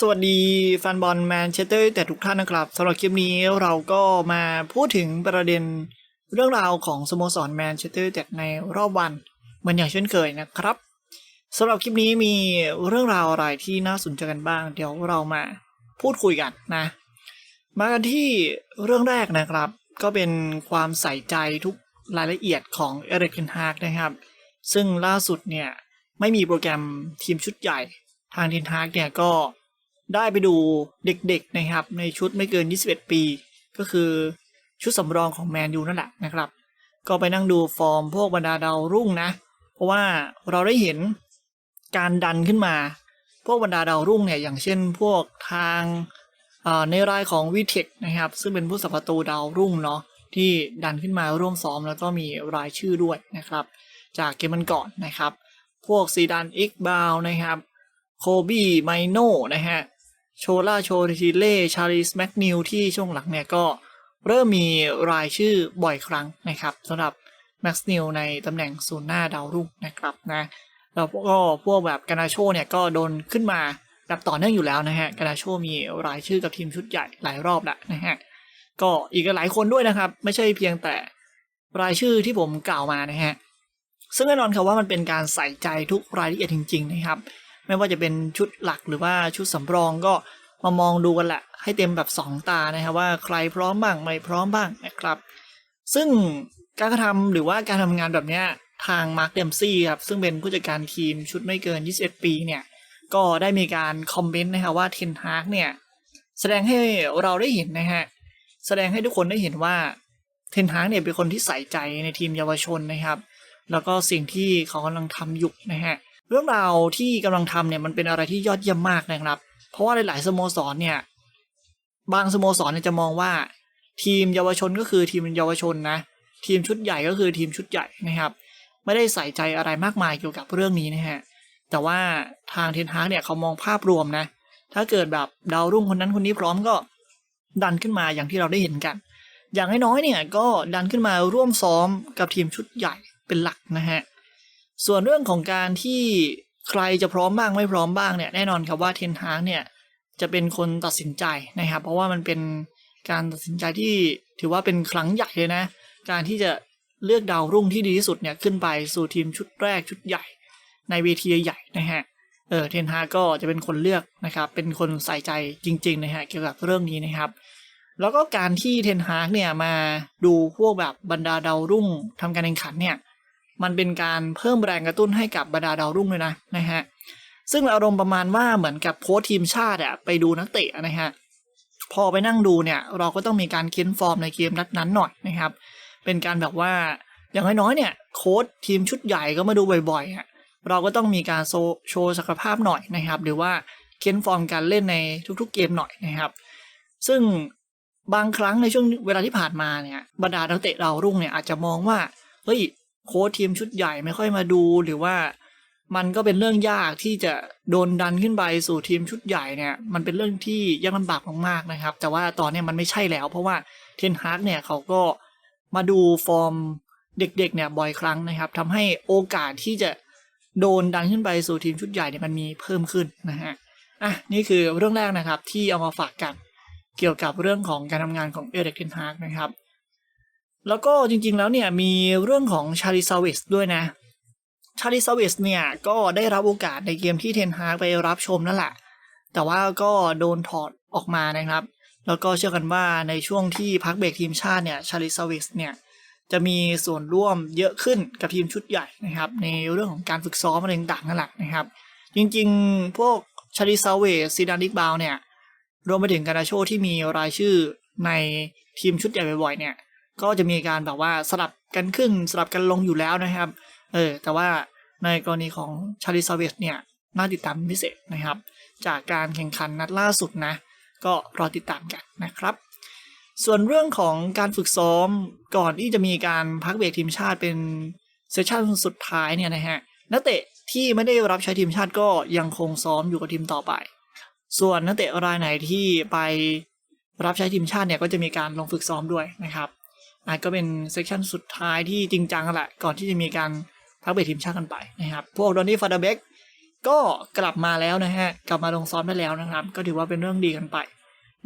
สวัสดีแฟนบอลแมนเชสเตอร์แต่ทุกท่านนะครับสำหรับคลิปนี้เราก็มาพูดถึงประเด็นเรื่องราวของสโมสรแมนเชสเตอร์แต่ในรอบวันเหมือนอย่างเช่นเคยนะครับสำหรับคลิปนี้มีเรื่องราวอะไรที่น่าสนใจกันบ้าง เดี๋ยวเรามาพูดคุยกันนะ มากันที่เรื่องแรกนะครับ ก็เป็นความใส่ใจทุกรายละเอียดของเอริกเทนฮากนะครับ ซึ่งล่าสุดเนี่ยไม่มีโปรแกรมทีมชุดใหญ่ทางเทนฮากเนี่ยก็ ได้ไปดูเด็กๆนะครับ ในชุดไม่เกิน 21 ปี ก็คือชุดสำรองของแมนยูนั่นแหละนะครับ ก็ไปนั่งดูฟอร์มพวกบรรดาดาวรุ่งนะ เพราะว่าเราได้เห็นการดันขึ้นมา พวกบรรดาดาวรุ่งเนี่ยอย่างเช่นพวกทางในรายของวีเทคนะครับ ซึ่งเป็นผู้สับประตูดาวรุ่งเนาะที่ดันขึ้นมาร่วมซ้อมแล้วก็มีรายชื่อด้วยนะครับ จากเกมมันก่อนนะครับ พวกซีดานอิกบาวนะครับโคบี้ไมโนนะฮะ โชล่าโชติเล่ชาริสแมกนิวที่ช่วงหลังเนี่ยก็เริ่มมีรายชื่อบ่อยครั้งนะครับสำหรับแม็กซ์นิวในตำแหน่งศูนย์หน้าดาวรุ่งนะครับนะแล้วก็พวกแบบกานาโชเนี่ยก็โดนขึ้นมาแบบต่อเนื่องอยู่แล้วนะฮะกานาโชมีรายชื่อกับทีมชุดใหญ่หลายรอบแล้วนะฮะก็อีกหลายคนด้วยนะครับ ไม่ใช่เพียงแต่รายชื่อที่ผมกล่าวมานะฮะซึ่งแน่นอนครับว่ามันเป็นการใส่ใจทุกรายละเอียดจริง ๆ นะครับ ไม่ว่าจะเป็นชุดหลักหรือว่าชุดสำรองก็มามองดูกันแหละให้เต็มแบบ 2 ตานะครับว่าใครพร้อมบ้างไม่พร้อมบ้างนะครับ ซึ่งการกระทำหรือว่าการทำงานแบบเนี้ยทางมาร์คเดมซี่ครับซึ่งเป็นผู้จัดการทีมชุดไม่เกิน 21 ปีเนี่ยก็ได้มีการคอมเมนต์นะครับว่าเทนฮากเนี่ยแสดงให้เราได้เห็นนะฮะแสดงให้ทุกคนได้เห็นว่าเทนฮากเนี่ยเป็นคนที่ใส่ใจในทีมเยาวชนนะครับ แล้วก็สิ่งที่เขากำลังทำอยู่นะฮะ เรื่องราวที่กำลังทำเนี่ยมันเป็นอะไรที่ยอดเยี่ยมมากนะครับ เพราะว่าหลาย ๆ สโมสรเนี่ย บางสโมสรเนี่ยจะมองว่า ทีมเยาวชนก็คือทีมเยาวชนนะ ทีมชุดใหญ่ก็คือทีมชุดใหญ่นะครับ ไม่ได้ใส่ใจอะไรมากมายเกี่ยวกับเรื่องนี้นะฮะ แต่ว่าทางเทนฮากเนี่ยเขามองภาพรวมนะ ถ้าเกิดแบบดาวรุ่งคนนั้นคนนี้พร้อมก็ดันขึ้นมาอย่างที่เราได้เห็นกัน อย่างน้อยๆเนี่ยก็ดันขึ้นมาร่วมซ้อมกับทีมชุดใหญ่เป็นหลักนะฮะ ส่วนเรื่องของการที่ใครจะพร้อมบ้างไม่พร้อมบ้างเนี่ยแน่นอนครับว่าเทนฮากเนี่ยจะเป็นคนตัดสินใจนะครับ เพราะว่ามันเป็นการตัดสินใจที่ถือว่าเป็นครั้งใหญ่เลยนะ การที่จะเลือกดาวรุ่งที่ดีที่สุดเนี่ยขึ้นไปสู่ทีมชุดแรกชุดใหญ่ ในเวทีใหญ่นะฮะเออเทนฮากก็จะเป็นคนเลือกนะครับ เป็นคนใส่ใจจริง ๆ นะฮะเกี่ยวกับเรื่องนี้นะครับ แล้วก็การที่เทนฮากเนี่ยมาดูพวกแบบบรรดาดาวรุ่งทำการแข่งขันเนี่ย มันเป็นการเพิ่มแรงกระตุ้นให้กับบรรดาดาวรุ่งเลยนะนะฮะซึ่งอารมณ์ประมาณว่าเหมือนกับโค้ชทีมชาติอะไปดูนักเตะนะฮะพอไปนั่งดูเนี่ยเราก็ต้องมีการเค้นฟอร์มในเกมนัดนั้นหน่อยนะครับ เป็นการแบบว่าอย่างน้อยๆเนี่ยโค้ชทีมชุดใหญ่ก็มาดูบ่อยๆอะเราก็ต้องมีการโชว์ศักยภาพหน่อยนะครับ หรือว่าเค้นฟอร์มการเล่นในทุกๆเกมหน่อยนะครับ ซึ่งบางครั้งในช่วงเวลาที่ผ่านมาเนี่ยบรรดานักเตะดาวรุ่งเนี่ยอาจจะมองว่าเฮ้ย โค้ชทีมชุดใหญ่ไม่ค่อยมาดูหรือว่ามันก็เป็นเรื่องยากที่จะโดนดันขึ้นไปสู่ทีมชุดใหญ่เนี่ย มันเป็นเรื่องที่ยากลำบากมากๆนะครับ แต่ว่าตอนนี้มันไม่ใช่แล้ว เพราะว่าเทนฮาร์กเนี่ยเขาก็มาดูฟอร์มเด็กๆเนี่ยบ่อยครั้งนะครับทำให้โอกาสที่จะโดนดันขึ้นไปสู่ทีมชุดใหญ่เนี่ยมันมีเพิ่มขึ้นนะฮะอะนี่คือเรื่องแรกนะครับที่เอามาฝากกันเกี่ยวกับเรื่องของการทำงานของเอริกเทนฮาร์กนะครับ แล้วก็จริงๆแล้วเนี่ยมีเรื่องของชาริซาวิสด้วยนะชาริซาวิสเนี่ยก็ได้รับโอกาสในเกมที่เทนฮากไปรับชมนั่นแหละ แต่ว่าก็โดนถอดออกมานะครับ แล้วก็เชื่อกันว่าในช่วงที่พักเบรกทีมชาติเนี่ยชาริซาวิสเนี่ยจะมีส่วนร่วมเยอะขึ้นกับทีมชุดใหญ่นะครับ ในเรื่องของการฝึกซ้อมอะไรต่างๆนั่นแหละนะครับ จริงๆพวกชาริซาเวสซีดานิกบาวเนี่ยรวมไปถึงการาโชที่มีรายชื่อในทีมชุดใหญ่บ่อยๆเนี่ย ก็จะมีการแบบว่าสลับกันขึ้นสลับกันลงอยู่แล้วนะครับ เออ แต่ว่าในกรณีของชาริซาเวสเนี่ยน่าติดตามพิเศษนะครับ จากการแข่งขันนัดล่าสุดนะ ก็รอติดตามกันนะครับ ส่วนเรื่องของการฝึกซ้อมก่อนที่จะมีการพักเบรกทีมชาติเป็นเซสชั่นสุดท้ายเนี่ยนะฮะนักเตะที่ไม่ได้รับใช้ทีมชาติก็ยังคงซ้อมอยู่กับทีมต่อไป ส่วนนักเตะรายไหนที่ไปรับใช้ทีมชาติเนี่ยก็จะมีการลงฝึกซ้อมด้วยนะครับ อาจก็เป็นเซสชันสุดท้ายที่จริงจังแหละก่อนที่จะมีการพักเบรทีมชาติกันไปนะครับ พวกดอนนี่ฟาดเบกก็กลับมาแล้วนะฮะ กลับมาลงซ้อมได้แล้วนะครับ ก็ถือว่าเป็นเรื่องดีกันไป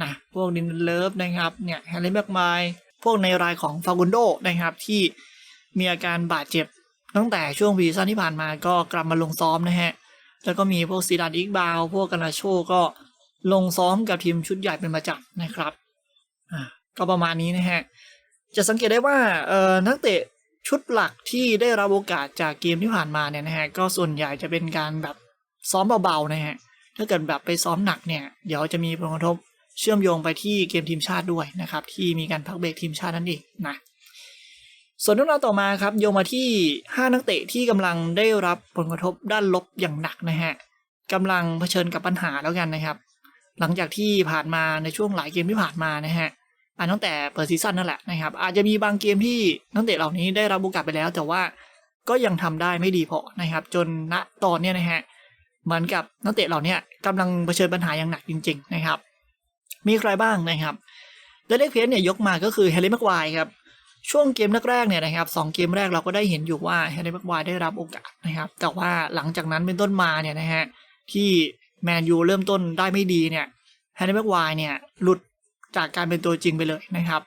นะพวกดินเลิฟนะครับเนี่ยแฮร์รี่แม็กไมพวกในรายของฟากุนโดนะครับที่มีอาการบาดเจ็บตั้งแต่ช่วงปีซีซั่นที่ผ่านมาก็กลับมาลงซ้อมนะฮะ แล้วก็มีพวกซีดานอิกบาว พวกกันาโชก็ลงซ้อมกับทีมชุดใหญ่เป็นประจำนะครับ อ่า ก็ประมาณนี้นะฮะ จะสังเกตได้ว่าเอ่อนักเตะชุดหลักที่ได้รับโอกาสจากเกมที่ผ่านมาเนี่ยนะฮะก็ส่วนใหญ่จะเป็นการแบบซ้อมเบาๆนะฮะถ้าเกิดแบบไปซ้อมหนักเนี่ยเดี๋ยวจะมีผลกระทบเชื่อมโยงไปที่เกมทีมชาติด้วยนะครับที่มีการพักเบรกทีมชาตินั่นเองนะส่วนเรื่องราวต่อมาครับโยงมาที่ 5 นักเตะที่กำลังได้รับผลกระทบด้านลบอย่างหนักนะฮะกำลังเผชิญกับปัญหาแล้วกันนะครับ หลังจากที่ผ่านมาในช่วงหลายเกมที่ผ่านมานะฮะ อ่าตั้งแต่เปิดซีซั่นนั่นแหละนะครับ อาจจะมีบางเกมที่นักเตะเหล่านี้ได้รับโอกาสไปแล้ว แต่ว่าก็ยังทำได้ไม่ดีพอนะครับ จนณตอนเนี้ยนะฮะเหมือนกับนักเตะเหล่านี้กำลังเผชิญปัญหาอย่างหนักจริง ๆ นะครับ มีใครบ้างนะครับและเลขเพจเนี่ยยกมาก็คือแฮร์รี่แม็กไวครับช่วงเกมแรกๆเนี่ยนะครับสองเกมแรกเราก็ได้เห็นอยู่ว่าแฮร์รี่แม็กไวได้รับโอกาสนะครับ แต่ว่าหลังจากนั้นเป็นต้นมาเนี่ยนะฮะที่แมนยูเริ่มต้นได้ไม่ดีเนี่ยแฮร์รี่แม็กไวเนี่ยหลุด จากการเป็นตัวจริงไปเลยนะครับ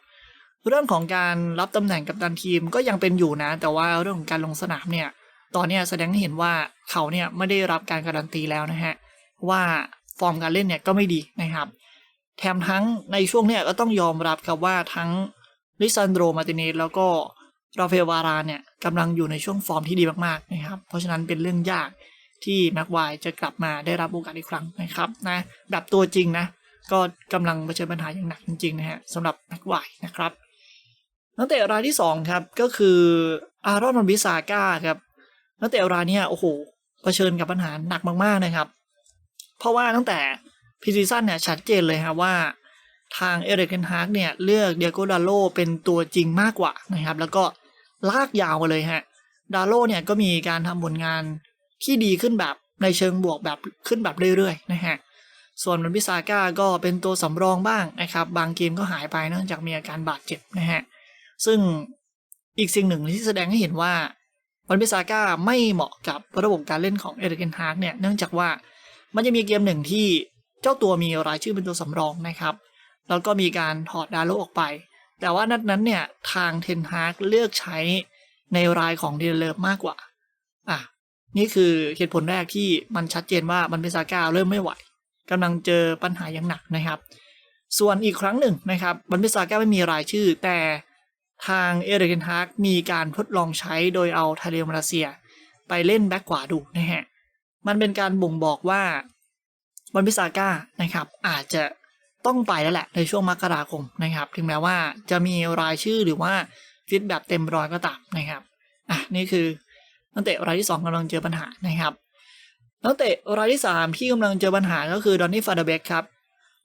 เรื่องของการรับตำแหน่งกัปตันทีมก็ยังเป็นอยู่นะ แต่ว่าเรื่องของการลงสนามเนี่ย ตอนนี้แสดงให้เห็นว่าเขาเนี่ยไม่ได้รับการการันตีแล้วนะฮะว่าฟอร์มการเล่นเนี่ยก็ไม่ดีนะครับ แถมทั้งในช่วงเนี้ยก็ต้องยอมรับครับว่าทั้งลิซันโดมาติเนสแล้วก็ราเอลวารานเนี่ยกำลังอยู่ในช่วงฟอร์มที่ดีมากๆนะครับ เพราะฉะนั้นเป็นเรื่องยากที่แม็กไวจะกลับมาได้รับโอกาสอีกครั้งนะครับนะแบบตัวจริงนะ ก็กำลังเผชิญปัญหาอย่างหนักจริงๆนะฮะสำหรับแม็กไวร์นะครับนักเตะรายที่สองครับก็คืออารอนบิซาก้าครับนักเตะรายนี้โอ้โหเผชิญกับปัญหาหนักมากๆนะครับ เพราะว่าตั้งแต่พีซีซั่นเนี่ยชัดเจนเลยครับว่าทางเอเริกเทนฮากเนี่ยเลือกเดียโกดาโลเป็นตัวจริงมากกว่านะครับ แล้วก็ลากยาวมาเลยฮะดาโลเนี่ยก็มีการทำผลงานที่ดีขึ้นแบบในเชิงบวกแบบขึ้นแบบเรื่อยๆนะฮะ ส่วนมันพิซาก้าก็เป็นตัวสำรองบ้างนะครับ บางเกมก็หายไปเนื่องจากมีอาการบาดเจ็บนะฮะ ซึ่งอีกสิ่งหนึ่งที่แสดงให้เห็นว่าวันพิซาก้าไม่เหมาะกับระบบการเล่นของเอริกเทนฮากเนี่ย เนื่องจากว่ามันจะมีเกมหนึ่งที่เจ้าตัวมีรายชื่อเป็นตัวสำรองนะครับ แล้วก็มีการถอดดาโลออกไป แต่ว่านัดนั้นเนี่ยทางเทนฮาร์กเลือกใช้ในรายของเดลเลฟมากกว่า อะ นี่คือเหตุผลแรกที่มันชัดเจนว่ามันเป็นซาก้าเริ่มไม่ไหว กำลังเจอปัญหาอย่างหนักนะครับ ส่วนอีกครั้งหนึ่งนะครับบันเปซาก้าไม่มีรายชื่อ แต่ทางเอเดนฮากมีการทดลองใช้โดยเอาทาเลมาเลเซีย ไปเล่นแบ็กขวาดูนะฮะมันเป็นการบ่งบอกว่าบันพิซาก้านะครับอาจจะต้องไปแล้วแหละในช่วงมกราคมนะครับ ถึงแม้ว่าจะมีรายชื่อหรือว่าฟิตแบบเต็มร้อยก็ตามนะครับอะนี่คือนักเตะรายที่สองกำลังเจอปัญหานะครับ นักเตะรายที่สามที่กำลังเจอปัญหาก็คือดอนนี่ฟาเดเบกครับ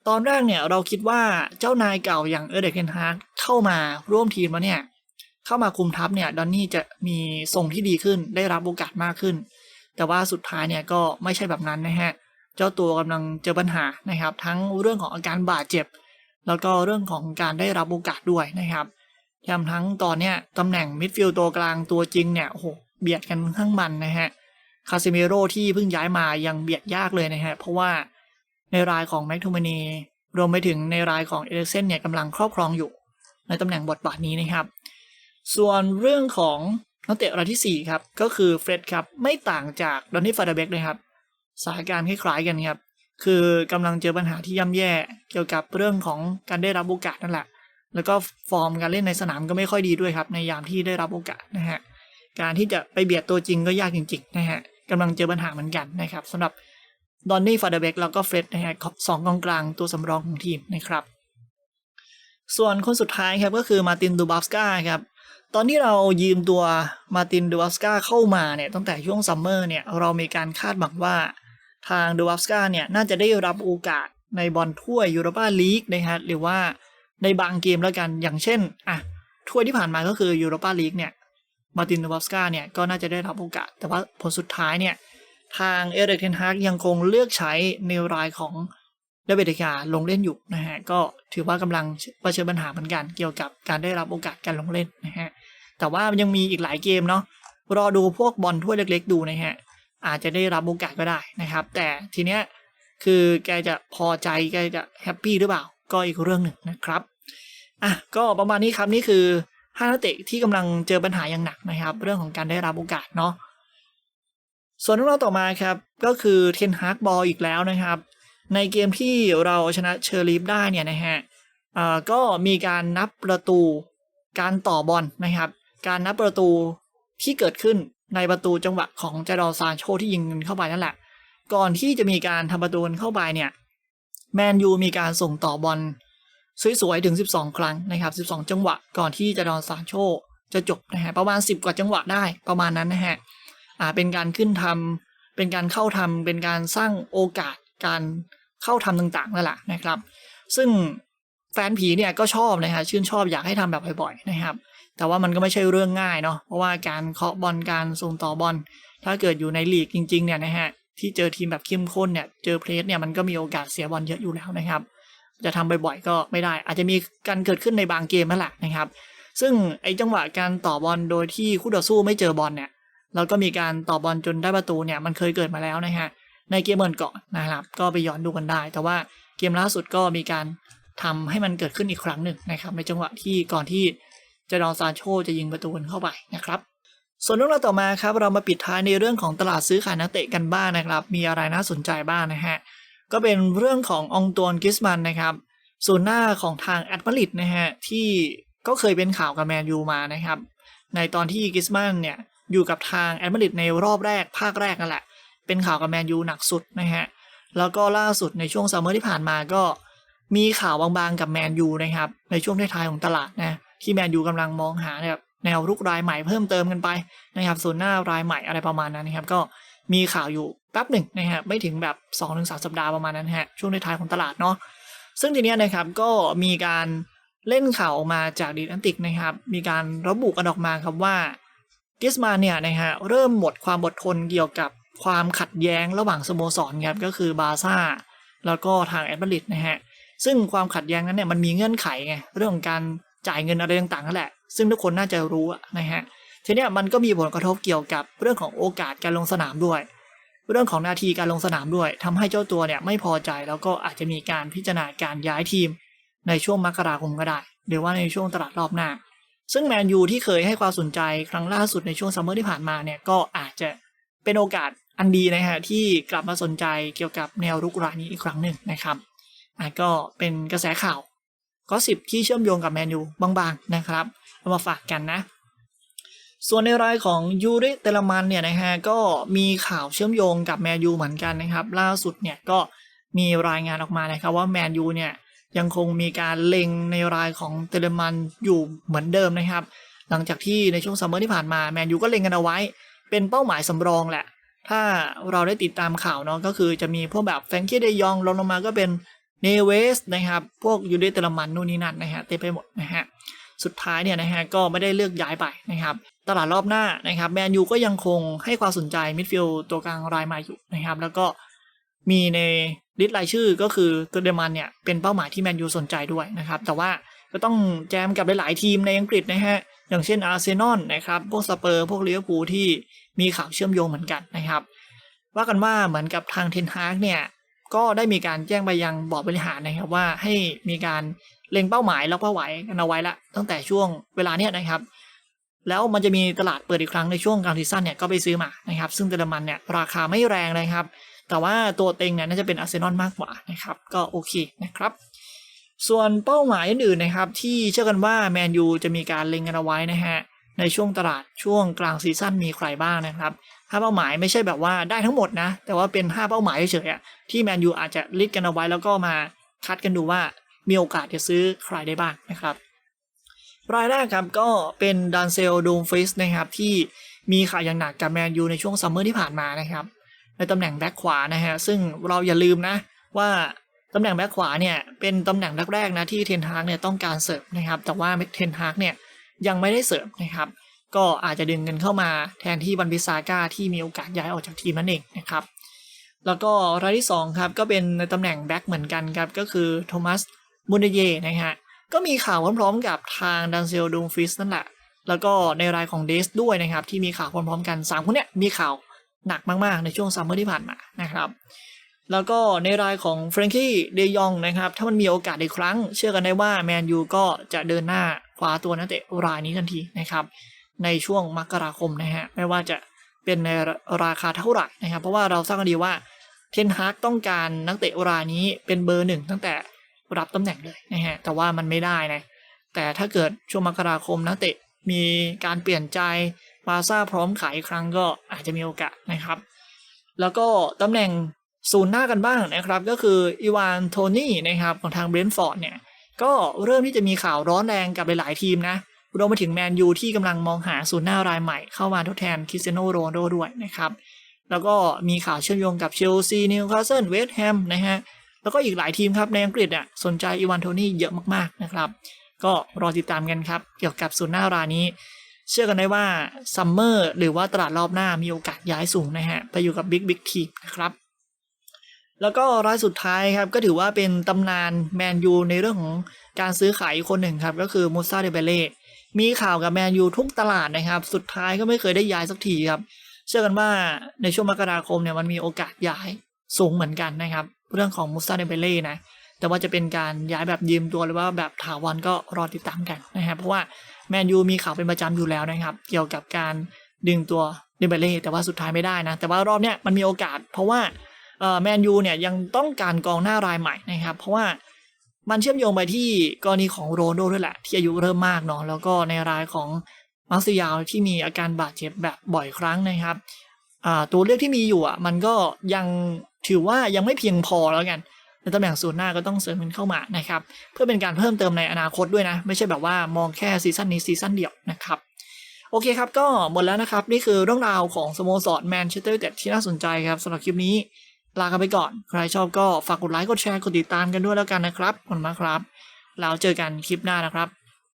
ตอนแรกเนี่ยเราคิดว่าเจ้านายเก่าอย่างเอเดเคนฮาร์เข้ามาร่วมทีมแล้วเนี่ย เข้ามาคุมทัพเนี่ยดอนนี่จะมีทรงที่ดีขึ้นได้รับโอกาสมากขึ้น แต่ว่าสุดท้ายเนี่ยก็ไม่ใช่แบบนั้นนะฮะเจ้าตัวกำลังเจอปัญหานะครับ ทั้งเรื่องของอาการบาดเจ็บ แล้วก็เรื่องของการได้รับโอกาสด้วยนะครับแถมทั้งตอนเนี้ยตำแหน่งมิดฟิลด์ตัวกลางตัวจริงเนี่ยโอ้โหเบียดกันข้างมันนะฮะ คาซิเมโรที่เพิ่งย้ายมายังเบียดยากเลยนะฮะ เพราะว่าในรายของแม็กทูมานีรวมไปถึงในรายของเอเดเซนเนี่ยกำลังครอบครองอยู่ ในตำแหน่งบทบาทนี้นะครับ ส่วนเรื่องของนักเตะรายที่ 4 ครับ ก็คือเฟร็ดครับ ไม่ต่างจากดอนนี่ฟาดเบกเลยครับสถานการณ์คล้ายๆกันครับ คือกำลังเจอปัญหาที่ย่ำแย่เกี่ยวกับเรื่องของการได้รับโอกาสนั่นแหละ แล้วก็ฟอร์มการเล่นในสนามก็ไม่ค่อยดีด้วยครับ ในยามที่ได้รับโอกาสนะฮะการที่จะไปเบียดตัวจริงก็ยากจริงๆนะฮะ กำลังเจอปัญหาเหมือนกันนะครับสำหรับดอนนี่ฟาเดเบกแล้วก็เฟร็ดนะฮะสองกองกลางตัวสำรองของทีมนะครับ ส่วนคนสุดท้ายครับก็คือมาตินดูบัฟสกาครับตอนที่เรายืมตัวมาตินดูบัฟสกาเข้ามาเนี่ยตั้งแต่ช่วงซัมเมอร์เนี่ยเรามีการคาดหวังว่าทางดูบัฟสกาเนี่ยน่าจะได้รับโอกาสในบอลถ้วยยูโรปาลีกนะฮะหรือว่าในบางเกมแล้วกันอย่างเช่นอะถ้วยที่ผ่านมาก็คือยูโรปาลีกเนี่ย มาตินดูบัสกาเนี่ยก็น่าจะได้รับโอกาส แต่ว่าผลสุดท้ายเนี่ยทางเอเดกเทนฮากยังคงเลือกใช้ในรายของเดวิดกาลงเล่นอยู่นะฮะก็ถือว่ากำลังเผชิญปัญหาเหมือนกัน เกี่ยวกับการได้รับโอกาสการลงเล่นนะฮะแต่ว่ายังมีอีกหลายเกมเนาะรอดูพวกบอลถ้วยเล็ก ๆ ดูนะฮะอาจจะได้รับโอกาสก็ได้นะครับ แต่ทีเนี้ยคือแกจะพอใจแกจะแฮปปี้หรือเปล่า ก็อีกเรื่องหนึ่งนะครับอะก็ประมาณนี้ครับนี่คือ ห้านักเตะที่กำลังเจอปัญหาอย่างหนักนะครับ เรื่องของการได้รับโอกาสเนาะส่วนเรื่องราวต่อมาครับก็คือเทนฮากบอลอีกแล้วนะครับ ในเกมที่เราชนะเชอร์ลีฟได้เนี่ยนะฮะก็มีการนับประตูการต่อบอลนะครับ การนับประตูที่เกิดขึ้นในประตูจังหวะของเจดอลซานโชที่ยิงเงินเข้าไปนั่นแหละ ก่อนที่จะมีการทำประตูเข้าไปเนี่ยแมนยูมีการส่งต่อบอล สวยๆถึง 12 ครั้งนะครับ 12 จังหวะก่อนที่เจดอลซานโชจะจบนะฮะประมาณ 10 กว่าจังหวะได้ประมาณนั้นนะฮะอ่าเป็นการขึ้นทำเป็นการเข้าทำเป็นการสร้างโอกาสการเข้าทำต่างๆนั่นแหละนะครับ ซึ่งแฟนผีเนี่ยก็ชอบนะฮะชื่นชอบอยากให้ทำแบบบ่อยๆนะครับ แต่ว่ามันก็ไม่ใช่เรื่องง่ายเนาะเพราะว่าการเคาะบอลการส่งต่อบอลถ้าเกิดอยู่ในลีกจริงๆเนี่ยนะฮะที่เจอทีมแบบเข้มข้นเนี่ยเจอเพลสเนี่ยมันก็มีโอกาสเสียบอลเยอะอยู่แล้วนะครับ จะทำบ่อยๆ ก็ไม่ได้ อาจจะมีการเกิดขึ้นในบางเกมนั่นแหละนะครับ ซึ่งไอ้จังหวะการต่อบอลโดยที่คู่ต่อสู้ไม่เจอบอลเนี่ยแล้วก็มีการต่อบอลจนได้ประตูเนี่ยมันเคยเกิดมาแล้วนะฮะในเกมเมินเก่อนะครับ ก็ไปย้อนดูกันได้ แต่ว่าเกมล่าสุดก็มีการทำให้มันเกิดขึ้นอีกครั้งหนึ่งนะครับ ในจังหวะที่ก่อนที่เจดอนซานโชจะยิงประตูเข้าไปนะครับ ส่วนเรื่องราวต่อมาครับเรามาปิดท้ายในเรื่องของตลาดซื้อขายนักเตะกันบ้างนะครับ มีอะไรน่าสนใจบ้างนะฮะ ก็เป็นเรื่องขององตวนกิสมันนะครับศูนย์หน้าของทางแอตมาริดนะฮะที่ก็เคยเป็นข่าวกับแมนยูมานะครับ ในตอนที่กิสมันเนี่ยอยู่กับทางแอตมาริดในรอบแรกภาคแรกนั่นแหละ เป็นข่าวกับแมนยูหนักสุดนะฮะแล้วก็ล่าสุดในช่วงซัมเมอร์ที่ผ่านมาก็มีข่าวบางๆกับแมนยูนะครับในช่วงท้ายๆของตลาดนะที่แมนยูกำลังมองหาแบบแนวรุกรายใหม่เพิ่มเติมกันไปนะครับส่วนหน้ารายใหม่อะไรประมาณนั้นนะครับ ก็มีข่าวอยู่ ป๊บหนึ่งนะฮะไม่ถึงแบบ2อถึงสสัปดาห์ประมาณนั้นฮะช่วงท้ายของตลาดเนาะซึ่งทีเนี้ยนะครับก็มีการเล่นข่าวออกมาจากดีแอนติกนะครับ มีการระบุกันออกมาครับว่ากิสมาเนี่ยนะฮะเริ่มหมดความอดทนเกี่ยวกับความขัดแย้งระหว่างสโมสรครับก็คือบาซ่าแล้วก็ทางแอตมาริดนะฮะซึ่งความขัดแย้งนั้นเนี่ยมันมีเงื่อนไขไงเรื่องของการจ่ายเงินอะไรต่างๆนั่นแหละ ซึ่งทุกคนน่าจะรู้นะฮะทีนี้มันก็มีผลกระทบเกี่ยวกับเรื่องของโอกาสการลงสนามด้วย เรื่องของนาทีการลงสนามด้วยทำให้เจ้าตัวเนี่ยไม่พอใจแล้วก็อาจจะมีการพิจารณาการย้ายทีม ในช่วงมกราคมก็ได้ หรือว่าในช่วงตลาดรอบหน้า ซึ่งแมนยูที่เคยให้ความสนใจครั้งล่าสุดในช่วงซัมเมอร์ที่ผ่านมาเนี่ยก็อาจจะเป็นโอกาสอันดีนะฮะที่กลับมาสนใจเกี่ยวกับแนวรุกรายนี้อีกครั้งหนึ่งนะครับอะก็เป็นกระแสข่าวก็สิบที่เชื่อมโยงกับแมนยูบางๆนะครับเอามาฝากกันนะ ส่วนในรายของยูริเตลมันเนี่ยนะฮะก็มีข่าวเชื่อมโยงกับแมนยูเหมือนกันนะครับ ล่าสุดเนี่ยก็มีรายงานออกมานะครับว่าแมนยูเนี่ยยังคงมีการเล็งในรายของเตลมันอยู่เหมือนเดิมนะครับ หลังจากที่ในช่วงซัมเมอร์ที่ผ่านมาแมนยูก็เล็งกันเอาไว้ เป็นเป้าหมายสำรองแหละ ถ้าเราได้ติดตามข่าวเนาะก็คือจะมีพวกแบบแฟรงกี้เดยองลงลงมาก็เป็นเนเวสนะครับ พวกยูเดเตลมันนู่นนี่นั่นนะฮะเต็มไปหมดนะฮะสุดท้ายเนี่ยนะฮะก็ไม่ได้เลือกย้ายไปนะครับ ตลาดรอบหน้านะครับแมนยูก็ยังคงให้ความสนใจมิดฟิลด์ตัวกลางรายใหม่อยู่นะครับ แล้วก็มีในลิสต์รายชื่อก็คือตัวเดมันเนี่ยเป็นเป้าหมายที่แมนยูสนใจด้วยนะครับ แต่ว่าก็ต้องแจมกับหลาย ๆ ทีมในอังกฤษนะฮะอย่างเช่นอาร์เซนอลนะครับ พวกสเปอร์พวกลิเวอร์พูลที่มีข่าวเชื่อมโยงเหมือนกันนะครับ ว่ากันว่าเหมือนกับทางเทนฮากเนี่ยก็ได้มีการแจ้งไปยังบอร์ดบริหารนะครับว่าให้มีการเล็งเป้าหมายแล้วเป้าหมายกันเอาไว้ละตั้งแต่ช่วงเวลาเนี้ยนะครับ แล้วมันจะมีตลาดเปิดอีกครั้งในช่วงกลางซีซั่นเนี่ยก็ไปซื้อมานะครับ ซึ่งเตอร์มันเนี่ยราคาไม่แรงนะครับ แต่ว่าตัวเต็งเนี่ยน่าจะเป็นอาร์เซนอลมากกว่านะครับก็โอเคนะครับ ส่วนเป้าหมายอื่นๆนะครับที่เชื่อกันว่าแมนยูจะมีการเล็งกันเอาไว้นะฮะในช่วงตลาดช่วงกลางซีซั่นมีใครบ้างนะครับห้าเป้าหมายไม่ใช่แบบว่าได้ทั้งหมดนะ แต่ว่าเป็นห้าเป้าหมายเฉยๆที่แมนยูอาจจะลิสต์กันเอาไว้แล้วก็มาคัดกันดูว่ามีโอกาสจะซื้อใครได้บ้างนะครับ รายแรกครับก็เป็นดันเซลดูมฟิสนะครับที่มีข่าวอย่างหนักกับแมนยูในช่วงซัมเมอร์ที่ผ่านมานะครับ ในตำแหน่งแบ็คขวานะฮะซึ่งเราอย่าลืมนะว่าตำแหน่งแบ็คขวาเนี่ยเป็นตำแหน่งแรกๆนะที่เทนฮากเนี่ยต้องการเสร์ฟนะครับ แต่ว่าเทนฮากเนี่ยยังไม่ได้เสร์ฟนะครับ ก็อาจจะดึงกันเข้ามาแทนที่บันบิซาก้าที่มีโอกาสย้ายออกจากทีมนั่นเองนะครับ แล้วก็รายที่2ครับก็เป็นในตำแหน่งแบ็คเหมือนกันครับก็คือโทมัสมุนเดเยนะฮะ ก็มีข่าวพร้อมๆกับทางดันเซลดูมฟิสนั่นแหละ แล้วก็ในรายของเดสด้วยนะครับ ที่มีข่าวพร้อมๆกัน 3 คนเนี้ยมีข่าวหนักมากๆ ในช่วงซัมเมอร์ที่ผ่านมานะครับแล้วก็ในรายของเฟรนกี้เดยองนะครับ ถ้ามันมีโอกาสอีกครั้ง เชื่อกันได้ว่าแมนยูก็จะเดินหน้าคว้าตัวนักเตะรายนี้ทันทีนะครับ ในช่วงมกราคมนะฮะไม่ว่าจะเป็นในราคาเท่าไหร่นะครับ เพราะว่าเราทราบกันดีว่าเทนฮากต้องการนักเตะรายนี้เป็นเบอร์หนึ่งตั้งแต่ รับตำแหน่งเลยนะฮะแต่ว่ามันไม่ได้นะแต่ถ้าเกิดช่วงมกราคมนักเตะมีการเปลี่ยนใจบาซ่าพร้อมขายอีกครั้งก็อาจจะมีโอกาสนะครับ แล้วก็ตำแหน่งศูนย์หน้ากันบ้างนะครับ ก็คืออีวานโทนี่นะครับของทางเบรนท์ฟอร์ดเนี่ยก็เริ่มที่จะมีข่าวร้อนแรงกับหลายๆทีมนะรวมไปถึงแมนยูที่กำลังมองหาศูนย์หน้ารายใหม่เข้ามาทดแทนคริสเตียโนโรนโดด้วยนะครับ แล้วก็มีข่าวเชื่อมโยงกับเชลซีนิวคาสเซิลเวสต์แฮมนะฮะ แล้วก็อีกหลายทีมครับในอังกฤษอะสนใจอีวานโทนี่เยอะมากๆนะครับ ก็รอติดตามกันครับ เกี่ยวกับศูนย์หน้ารายนี้ เชื่อกันได้ว่าซัมเมอร์หรือว่าตลาดรอบหน้ามีโอกาสย้ายสูงนะฮะไปอยู่กับบิ๊กบิ๊กทีมนะครับแล้วก็รายสุดท้ายครับก็ถือว่าเป็นตำนานแมนยูในเรื่องของการซื้อขายคนหนึ่งครับ ก็คือมูซาเดเบเล่มีข่าวกับแมนยูทุกตลาดนะครับ สุดท้ายก็ไม่เคยได้ย้ายสักทีครับ เชื่อกันว่าในช่วงมกราคมเนี่ยมันมีโอกาสย้ายสูงเหมือนกันนะครับ เรื่องของมูซาเดเบเล่นะ แต่ว่าจะเป็นการย้ายแบบยืมตัวหรือว่าแบบถาวรก็รอติดตามกันนะครับเพราะว่าแมนยูมีข่าวเป็นประจำอยู่แล้วนะครับ เกี่ยวกับการดึงตัวเดเบเล่แต่ว่าสุดท้ายไม่ได้นะ แต่ว่ารอบเนี้ยมันมีโอกาส เพราะว่าแมนยูเนี่ยยังต้องการกองหน้ารายใหม่นะครับ เพราะว่ามันเชื่อมโยงไปที่กรณีของโรนโดด้วยแหละ ที่อายุเริ่มมากเนาะแล้วก็ในรายของมาร์ซิยาลที่มีอาการบาดเจ็บแบบบ่อยครั้งนะครับตัวเลือกที่มีอยู่อะมันก็ยัง ถือว่ายังไม่เพียงพอแล้วกันในตำแหน่งศูนย์หน้าก็ต้องเสริมมันเข้ามานะครับ เพื่อเป็นการเพิ่มเติมในอนาคตด้วยนะ ไม่ใช่แบบว่ามองแค่ซีซั่นนี้ซีซั่นเดียวนะครับโอเคครับ ก็หมดแล้วนะครับ นี่คือเรื่องราวของสโมสรแมนเชสเตอร์ยูไนเต็ดที่น่าสนใจครับสำหรับคลิปนี้ ลากันไปก่อน ใครชอบก็ฝากกดไลค์กดแชร์กดติดตามกันด้วยแล้วกันนะครับขอบคุณมากครับ แล้วเจอกันคลิปหน้านะครับ